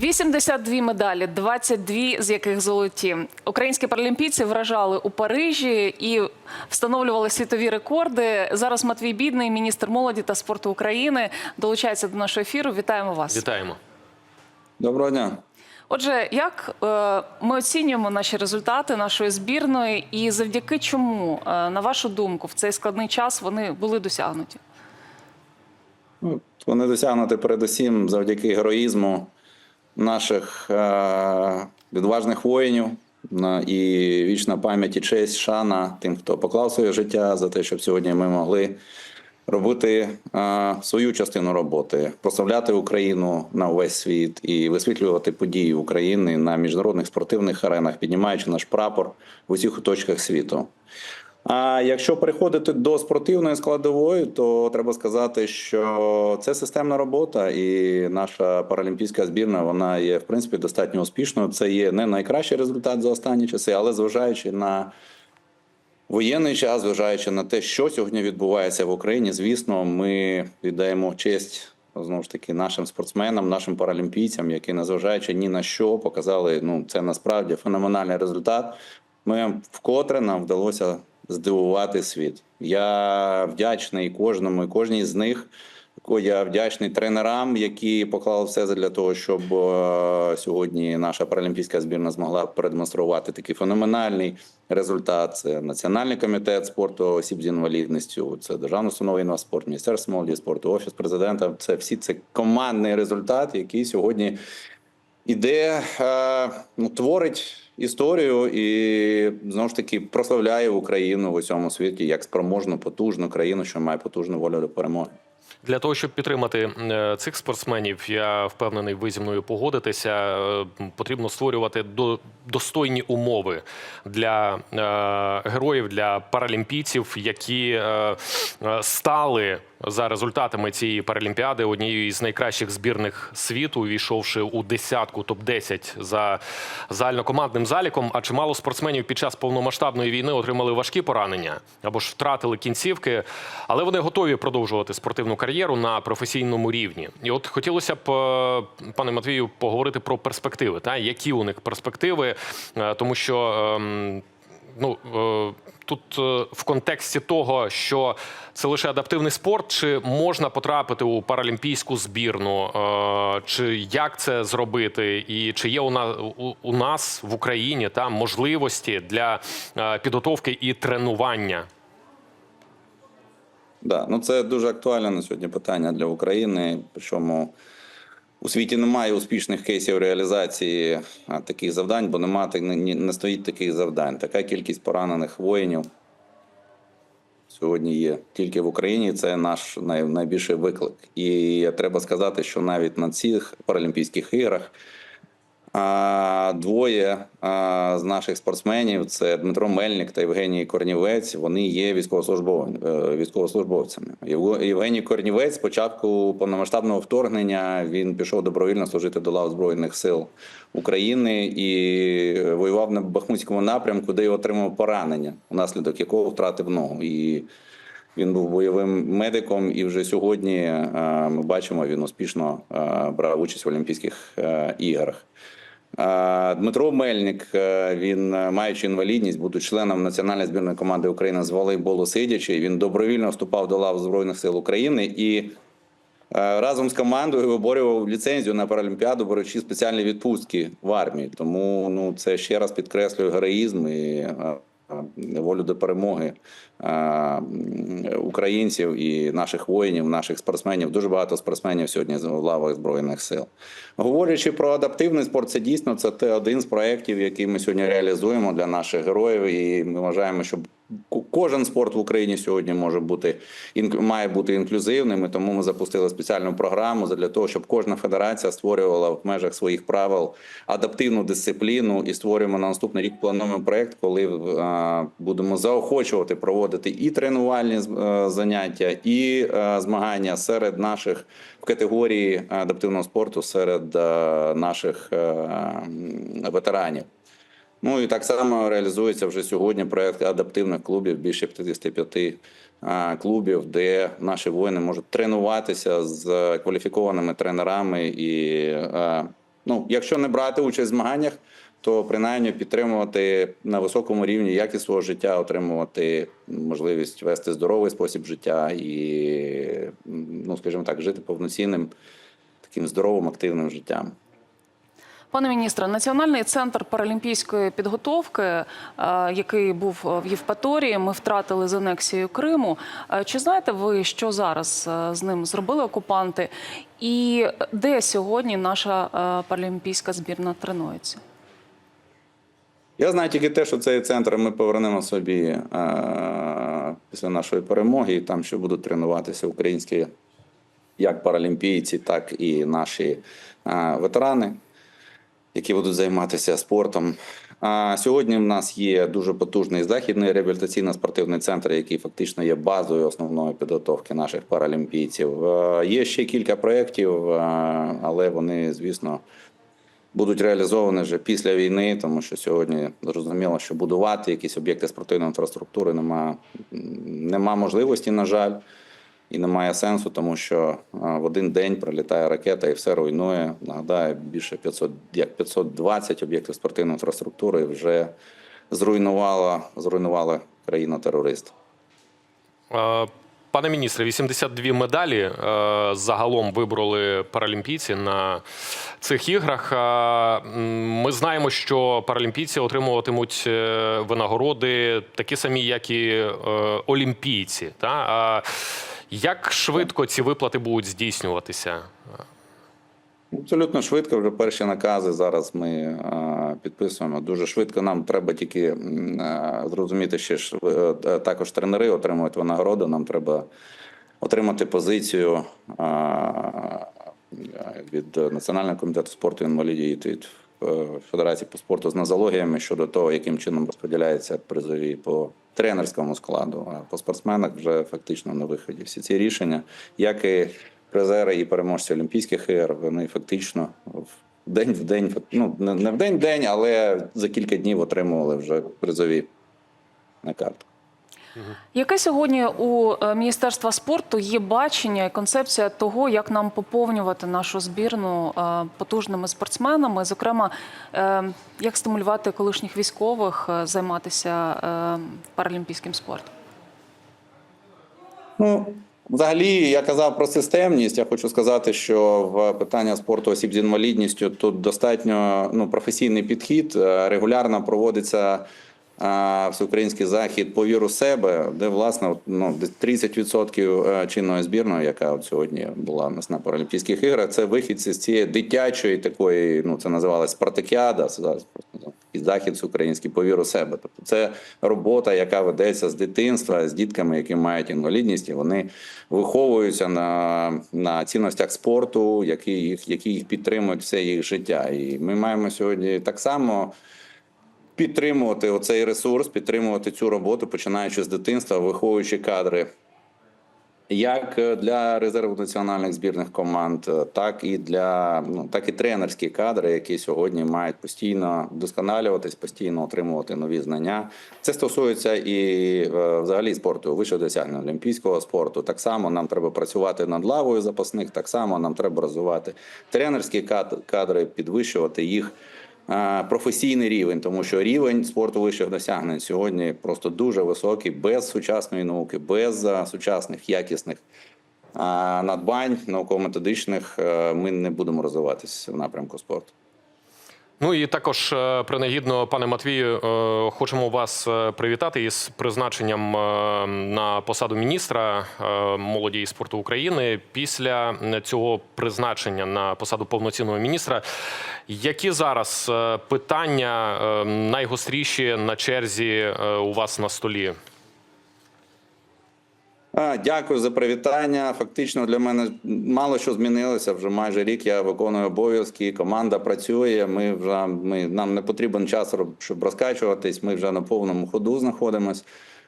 82 медалі, 22 з яких золоті. Українські паралімпійці вражали у Парижі і встановлювали світові рекорди. Зараз Матвій Бідний, міністр молоді та спорту України, долучається до нашого ефіру. Вітаємо вас. Вітаємо. Доброго дня. Отже, як е, ми оцінюємо наші результати нашої збірної, і завдяки чому, е, на вашу думку, в цей складний час вони були досягнуті? Ну, Вони досягнути передусім завдяки героїзму наших е- відважних воїнів і вічна пам'ять і честь, шана тим, хто поклав своє життя за те, щоб сьогодні ми могли робити е- свою частину роботи, прославляти Україну на увесь світ і висвітлювати події України на міжнародних спортивних аренах, піднімаючи наш прапор в усіх точках світу. А якщо переходити до спортивної складової, то треба сказати, що це системна робота, і наша паралімпійська збірна вона є в принципі достатньо успішною. Це є не найкращий результат за останні часи, але зважаючи на воєнний час, зважаючи на те, що сьогодні відбувається в Україні, звісно, ми віддаємо честь. Знову ж таки, нашим спортсменам, нашим паралімпійцям, які, незважаючи ні на що, показали ну це насправді феноменальний результат. Ми вкотре нам вдалося здивувати світ. Я вдячний кожному і кожній з них. Я вдячний тренерам, які поклали все для того, щоб е, сьогодні наша паралімпійська збірна змогла продемонструвати такий феноменальний результат. Це Національний комітет спорту осіб з інвалідністю, це Державна установа інваспорт, Міністерство молоді спорту, офіс президента. Це всі це командний результат, який сьогодні іде, е, ну, творить історію і знову ж таки прославляє Україну в усьому світі як спроможну, потужну країну, що має потужну волю до перемоги. Для того, щоб підтримати е, цих спортсменів, я впевнений, ви зі мною погодитеся. е, Потрібно створювати до, достойні умови для героїв, для паралімпійців, які стали за результатами цієї паралімпіади однією із найкращих збірних світу, увійшовши у десятку топ-10 за загальнокомандним заліком. А чимало спортсменів під час повномасштабної війни отримали важкі поранення або ж втратили кінцівки, але вони готові продовжувати спортивну кар'єру на професійному рівні. І от хотілося б, е, пане Матвію, поговорити про перспективи. Та які у них перспективи, Е, тому що. ем, Ну е, тут е, в контексті того, що це лише адаптивний спорт, чи можна потрапити у паралімпійську збірну, е, чи як це зробити, і чи є у нас в Україні там можливості для е, підготовки і тренування? Да, ну це дуже актуальне на сьогодні питання для України. Причому у світі немає успішних кейсів реалізації таких завдань, бо немає не, не стоїть таких завдань. Така кількість поранених воїнів сьогодні є тільки в Україні. Це наш найбільший виклик. І треба сказати, що навіть на цих Паралімпійських іграх. Двоє з наших спортсменів це Дмитро Мельник та Євгеній Корнівець. Вони є військовослужбов- е, військовослужбовцями. Євго- Євгеній Корнівець спочатку повномасштабного вторгнення він пішов добровільно служити до лав збройних сил України і воював на Бахмутському напрямку, де й отримав поранення, внаслідок якого втратив ногу. І він був бойовим медиком, і вже сьогодні е, ми бачимо, він успішно е, брав участь в Олімпійських е, іграх. Дмитро Мельник, е, він е, маючи інвалідність, будучи членом національної збірної команди України з волейболу сидячи, він добровільно вступав до лав Збройних сил України і е, разом з командою виборював ліцензію на Паралімпіаду, беручи спеціальні відпустки в армії. Тому ну це ще раз підкреслює героїзм і волю до перемоги українців і наших воїнів, наших спортсменів. Дуже багато спортсменів сьогодні в лавах збройних сил. Говорячи про адаптивний спорт, це дійсно це один з проєктів, який ми сьогодні реалізуємо для наших героїв. І ми вважаємо, що кожен спорт в Україні сьогодні може бути має бути інклюзивним. І тому ми запустили спеціальну програму для того, щоб кожна федерація створювала в межах своїх правил адаптивну дисципліну і створюємо на наступний рік плануємо проект, коли е, будемо заохочувати проводити і тренувальні е, заняття, і е, змагання серед наших в категорії адаптивного спорту серед наших ветеранів. Ну і так само реалізується вже сьогодні проект адаптивних клубів, більше 55 клубів, де наші воїни можуть тренуватися з кваліфікованими тренерами і ну, якщо не брати участь в змаганнях, то принаймні підтримувати на високому рівні якість свого життя, отримувати можливість вести здоровий спосіб життя і, ну скажімо так, жити повноцінним таким здоровим, активним життям. Пане міністре, Національний центр паралімпійської підготовки, е, який був в Євпаторії, ми втратили з анексією Криму. Е, Чи знаєте ви, що зараз е, з ним зробили окупанти? І де сьогодні наша е, паралімпійська збірна тренується? Я знаю тільки те, що цей центр ми повернемо собі е, після нашої перемоги, і там ще будуть тренуватися українські як паралімпійці, так і наші е, ветерани, які будуть займатися спортом. А сьогодні в нас є дуже потужний західний реабілітаційно-спортивний центр, який фактично є базою основної підготовки наших паралімпійців. Е, Є ще кілька проєктів, е, але вони, звісно, будуть реалізовані вже після війни, тому що сьогодні зрозуміло, що будувати якісь об'єкти спортивної інфраструктури нема, нема можливості, на жаль, і немає сенсу, тому що в один день прилітає ракета і все руйнує. Нагадаю, більше 500, як 520 об'єктів спортивної інфраструктури вже зруйнувала, зруйнувала країна-терорист. Е, Пане міністре, 82 медалі е, загалом вибороли паралімпійці на цих іграх. Е, Ми знаємо, що паралімпійці отримуватимуть е, винагороди такі самі, як і е, олімпійці. Та? Як швидко ці виплати будуть здійснюватися? Абсолютно швидко. Вже перші накази зараз ми е, підписуємо. Дуже швидко. Нам треба тільки е, зрозуміти, що е, також тренери отримують винагороду. Нам треба отримати позицію від Національного комітету спорту інвалідів Федерації по спорту з нозологіями щодо того, яким чином розподіляються призові по тренерському складу. А по спортсменах вже фактично на виході. Всі ці рішення, як і призери і переможці Олімпійських ігор, вони фактично в день в день, ну не в день в день, але за кілька днів отримували вже призові на карту. Яке сьогодні у е, Міністерства спорту є бачення і концепція того, як нам поповнювати нашу збірну е, потужними спортсменами, зокрема, е, як стимулювати колишніх військових займатися паралімпійським спортом? Ну, взагалі, я казав про системність. Я хочу сказати, що в питання спорту осіб з інвалідністю тут достатньо ну, професійний підхід. Регулярно проводиться всеукраїнський захід по віру себе, де власне ну, десь 30% е, чинної збірної, яка от сьогодні була у нас на Паралімпійських іграх, це вихідці з цієї дитячої такої, ну це називалось спартакіада. зараз просто і захід український по віру себе. Тобто це робота, яка ведеться з дитинства, з дітками, які мають інвалідність, і вони виховуються на, на цінностях спорту, які їх, які їх підтримують все їх життя. І ми маємо сьогодні так само. Підтримувати оцей ресурс, підтримувати цю роботу, починаючи з дитинства, виховуючи кадри як е, для резерву національних збірних команд, е, так і для ну так і тренерські кадри, які сьогодні мають постійно вдосконалюватись, постійно отримувати нові знання. Це стосується і е, взагалі спорту, вищого досягнення олімпійського спорту. Так само нам треба працювати над лавою запасних. Так само нам треба розвивати тренерські кад- кадри, підвищувати їх професійний рівень, тому що рівень спорту вищих досягнень сьогодні просто дуже високий, без сучасної науки, без е, сучасних якісних е, надбань науково-методичних. е, Ми не будемо розвиватися в напрямку спорту. Ну і також е, принагідно, пане Матвію, е, хочемо вас е, привітати із призначенням на посаду міністра молоді і спорту України. Після цього призначення на посаду повноцінного міністра, які зараз питання найгостріші на черзі у вас на столі? Дякую за привітання. Фактично для мене мало що змінилося. Вже майже рік я виконую обов'язки. Команда працює. Ми вже ми нам не потрібен час, щоб розкачуватись. Ми вже на повному ходу знаходимось.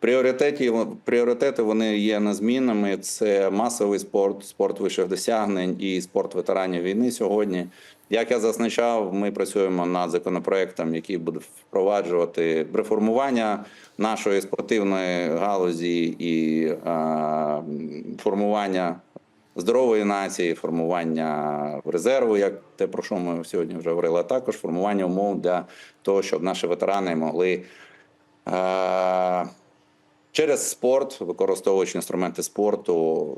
Пріоритеті пріоритети вони є незмінними. Це масовий спорт, спорт вищих досягнень і спорт ветеранів війни сьогодні. Як я зазначав, ми працюємо над законопроектом, який буде впроваджувати реформування нашої спортивної галузі і е, формування здорової нації, формування резерву, як те, про що ми сьогодні вже говорили, а також формування умов для того, щоб наші ветерани могли е- через спорт, використовуючи інструменти спорту,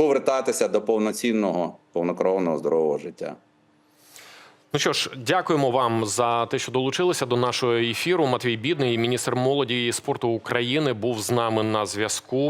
повертатися до повноцінного, повнокровного здорового життя. Ну що ж, дякуємо вам за те, що долучилися до нашого ефіру. Матвій Бідний, міністр молоді і спорту України, був з нами на зв'язку.